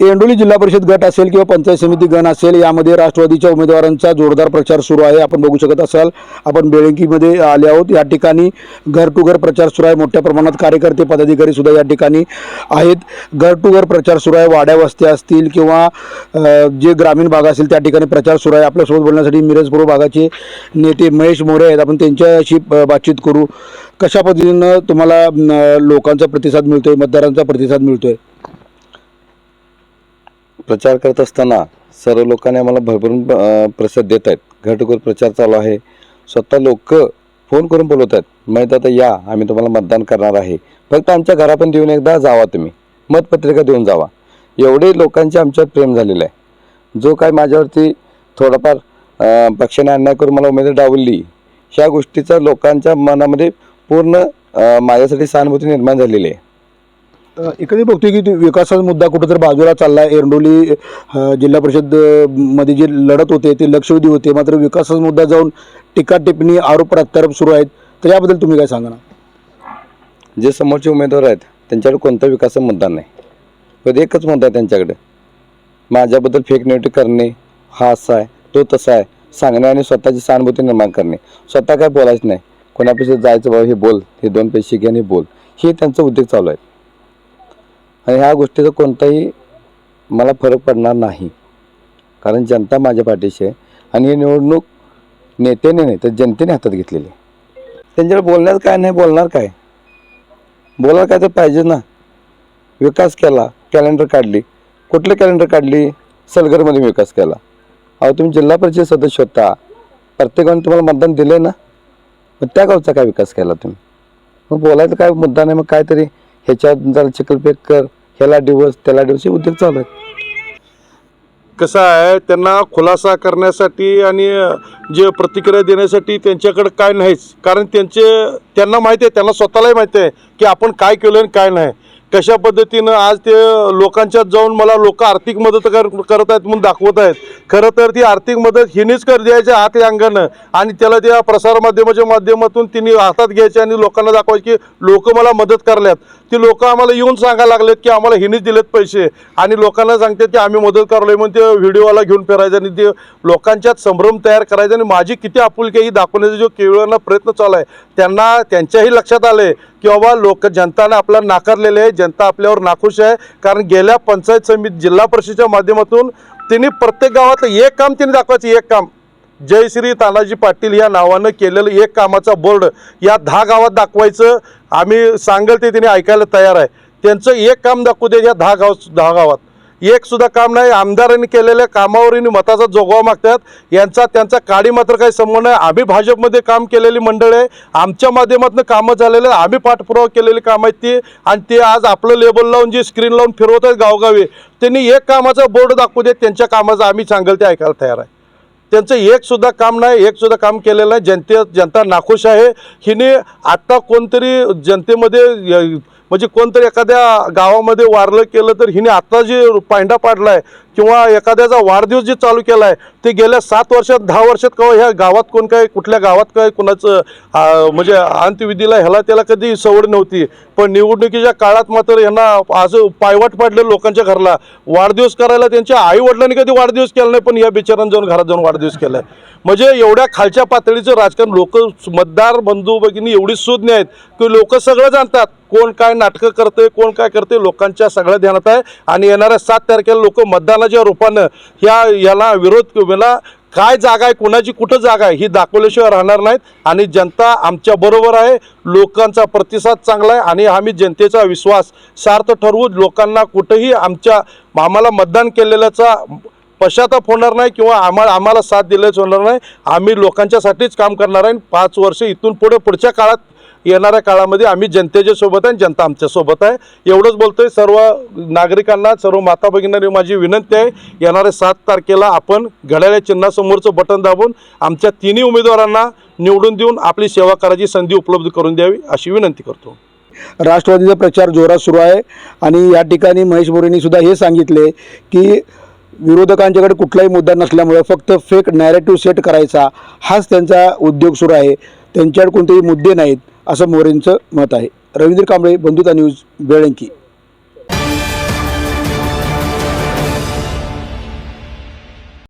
एंडोली जिल्हा परिषद गट असेल किंवा पंचायत समिती गण असेल यामध्ये राष्ट्रवादीच्या उमेदवारांचा जोरदार प्रचार सुरू आहे. आपण बघू शकत असाल आपण बेळंकीमध्ये आले आहोत. या ठिकाणी घर टू घर प्रचार सुरू आहे. मोठ्या प्रमाणात कार्यकर्ते पदाधिकारी सुद्धा या ठिकाणी आहेत. घर टू घर प्रचार सुरू आहे. वाड्या वस्त्या असतील किंवा जे ग्रामीण भाग असेल त्या ठिकाणी प्रचार सुरू आहे. आपल्यासोबत बोलण्यासाठी मिरजपूर्व भागाचे नेते महेश मोरे आहेत. आपण त्यांच्याशी बातचीत करू. कशा पद्धतीनं तुम्हाला लोकांचा प्रतिसाद मिळतोय? मतदारांचा प्रतिसाद मिळतोय? प्रचार करत असताना सर्व लोकांनी आम्हाला भरभरून प्रसाद देत आहेत. घरटोघर प्रचार चालू आहे. स्वतः लोक फोन करून बोलवत आहेत. माहीत आता या आम्ही तुम्हाला मतदान करणार आहे. फक्त आमच्या घरापर्यंत येऊन एकदा जावा तुम्ही. मतपत्रिका देऊन जावा. एवढे लोकांचे आमच्यावर प्रेम झालेलं आहे. जो काय माझ्यावरती थोडाफार पक्षाने अन्याय करून मला उमेदवार डावलली ह्या गोष्टीचा लोकांच्या मनामध्ये पूर्ण माझ्यासाठी सहानुभूती निर्माण झालेली आहे. इकडे बघतोय की विकासाचा मुद्दा कुठंतरी बाजूला चालला आहे एरंडोली जिल्हा परिषदमध्ये जे लढत होते ते लक्षवेधी होते. मात्र विकासाचा मुद्दा जाऊन टीका टिप्पणी आरोप प्रत्यारोप सुरू आहेत. तर याबद्दल तुम्ही काय सांगा ना जे समोरचे उमेदवार आहेत त्यांच्याकडे कोणता विकासाचा मुद्दा नाही. पण एकच मुद्दा आहे त्यांच्याकडे. माझ्याबद्दल फेक नेटिव्ह करणे हा असा आहे तो तसा आहे. सांगणे आणि स्वतःची सहानुभूती निर्माण करणे. स्वतः काय बोलायचं नाही. कोणापेक्षा जायचं बाबा हे बोल. हे दोन पैसे घे आणि बोल. हे त्यांचा उद्योग चालू आहे. आणि ह्या गोष्टीचा कोणताही मला फरक पडणार नाही. कारण जनता माझ्या पाठीशी आहे आणि ही निवडणूक नेत्याने नाही तर जनतेने हातात घेतलेली त्यांच्याकडे बोलण्यात काय नाही बोलणार काय? बोलायला काय तर पाहिजे ना. विकास केला कॅलेंडर काढली. कुठलं कॅलेंडर काढली? सलगरमध्ये विकास केला. अहो तुम्ही जिल्हा परिषद सदस्य होता. प्रत्येकाने तुम्हाला मतदान दिलं ना? मग त्या गावचा काय विकास केला तुम्ही? मग बोलायचं काय मुद्दा नाही मग काहीतरी ह्याच्यात जरा चिखलफेक कर. ह्याला दिवस त्याला डिवोर्स हे उद्योग चालू आहेत. कसं आहे त्यांना खुलासा करण्यासाठी आणि जे प्रतिक्रिया देण्यासाठी त्यांच्याकडे काय नाहीच. कारण त्यांचे त्यांना माहिती आहे त्यांना स्वतःलाही माहिती आहे की आपण काय केलं आणि काय नाही. कशा पद्धतीनं आज ते लोकांच्यात जाऊन मला लोक आर्थिक मदत कर करत आहेत म्हणून दाखवत आहेत. खरं तर ती आर्थिक मदत हिनेच कर द्यायच्या हात या अंगानं. आणि त्याला त्या प्रसारमाध्यमाच्या माध्यमातून तिने हातात घ्यायचे आणि लोकांना दाखवायचे की लोक मला मदत करल्यात. ती लोक आम्हाला येऊन सांगायला लागलेत की आम्हाला हिनेच दिलेत पैसे. आणि लोकांना सांगतात की आम्ही मदत करलो म्हणून ते व्हिडिओला घेऊन फिरायचं आणि ते लोकांच्यात संभ्रम तयार करायचा आणि माझी किती आपुलकी ही दाखवण्याचा जो केवळांना प्रयत्न चालू आहे त्यांना त्यांच्याही लक्षात आले की बाबा लोक जनतानं आपल्याला नाकारलेले आहे जनता आपल्यावर नाखुश आहे. कारण गेल्या पंचायत समिती जिल्हा परिषदेच्या माध्यमातून त्यांनी प्रत्येक गावातलं एक काम त्यांनी दाखवायचं एक काम. जयश्री तानाजी पाटील या नावानं केलेलं एक कामाचा बोर्ड या दहा गावात दाखवायचं. आम्ही सांगेल ते त्यांनी ऐकायला तयार आहे. त्यांचं एक काम दाखवू दे या दहा गाव दहा गावात. एक सुद्धा काम नाही. आमदारांनी केलेल्या कामावर मताचा जोगवा मागतात. यांचा त्यांचा काडी मात्र काही संबंध नाही. आम्ही भाजपमध्ये काम केलेली मंडळ आहे. आमच्या माध्यमातून कामं झालेले आम्ही पाठपुरावा केलेली कामं आहेत ती. आणि ते आज आपलं लेबल लावून जी स्क्रीन लावून फिरवत आहेत गावगावी त्यांनी एक कामाचा बोर्ड दाखवू देत. त्यांच्या कामाचं आम्ही सांगेल ते ऐकायला तयार आहे. त्यांचं एकसुद्धा काम नाही. एकसुद्धा काम केलेलं नाही. जनते जनता नाखुश आहे. हिने आत्ता कोणतरी जनतेमध्ये म्हणजे कोणतरी एखाद्या गावामध्ये वारलं केलं तर हिने आता जे पांडा आहे किंवा एखाद्याचा वाढदिवस जे चालू केला आहे ते गेल्या सात वर्षात दहा वर्षात कवा ह्या गावात कोण काय कुठल्या गावात काय कुणाचं म्हणजे अंत्यविधीला ह्याला त्याला कधी सवड नव्हती. पण निवडणुकीच्या काळात मात्र यांना असं पायवाट पाडले लोकांच्या घरला. वाढदिवस करायला त्यांच्या आई वडिलांनी कधी वाढदिवस केला नाही पण या बिचारांनी जाऊन घरात जाऊन वाढदिवस केलाय. म्हणजे एवढ्या खालच्या पातळीचं राजकारण लोक मतदार बंधू भगिनी एवढी सुज्ञ आहेत की लोक सगळं जाणतात कोण काय नाटकं करते कोण काय करते लोकांच्या सगळ्या ध्यानात आहे. आणि येणाऱ्या सात तारखेला लोक मतदानाच्या रूपानं ह्या याला विरोध याला काय जागा आहे कुणाची कुठं जागा आहे ही दाखवल्याशिवाय राहणार नाहीत. आणि जनता आमच्या बरोबर आहे लोकांचा प्रतिसाद चांगला आहे आणि आम्ही जनतेचा विश्वास सार्थ ठरवू. लोकांना कुठंही आमच्या आम्हाला मतदान केलेल्याचा पश्चाताप होणार नाही किंवा आम्हाला आम्हाला साथ दिल्याच होणार नाही. आम्ही लोकांच्यासाठीच काम करणार आहे. पाच वर्ष इथून पुढे पुढच्या काळात येणाऱ्या काळामध्ये आम्ही जनतेच्या सोबत आहे आणि जनता आमच्यासोबत आहे. एवढंच बोलतोय सर्व नागरिकांना सर्व माता भगिनींना माझी विनंती आहे येणाऱ्या सात तारखेला आपण घड्याळ्या चिन्हासमोरचं बटन दाबून आमच्या तिन्ही उमेदवारांना निवडून देऊन आपली सेवा करायची संधी उपलब्ध करून द्यावी अशी विनंती करतो. राष्ट्रवादीचा प्रचार जोरात सुरू आहे आणि या ठिकाणी महेश मोरेंनी सुद्धा हे सांगितले की विरोधकांच्याकडे कुठलाही मुद्दा नसल्यामुळे फक्त फेक नॅरेटिव्ह सेट करायचा हाच त्यांचा उद्योग सुरू आहे. त्यांच्याकडे कोणतेही मुद्दे नाहीत. असं मोरेंचं मत आहे. रवींद्र कांबळे बंधुता न्यूज बेळंकी.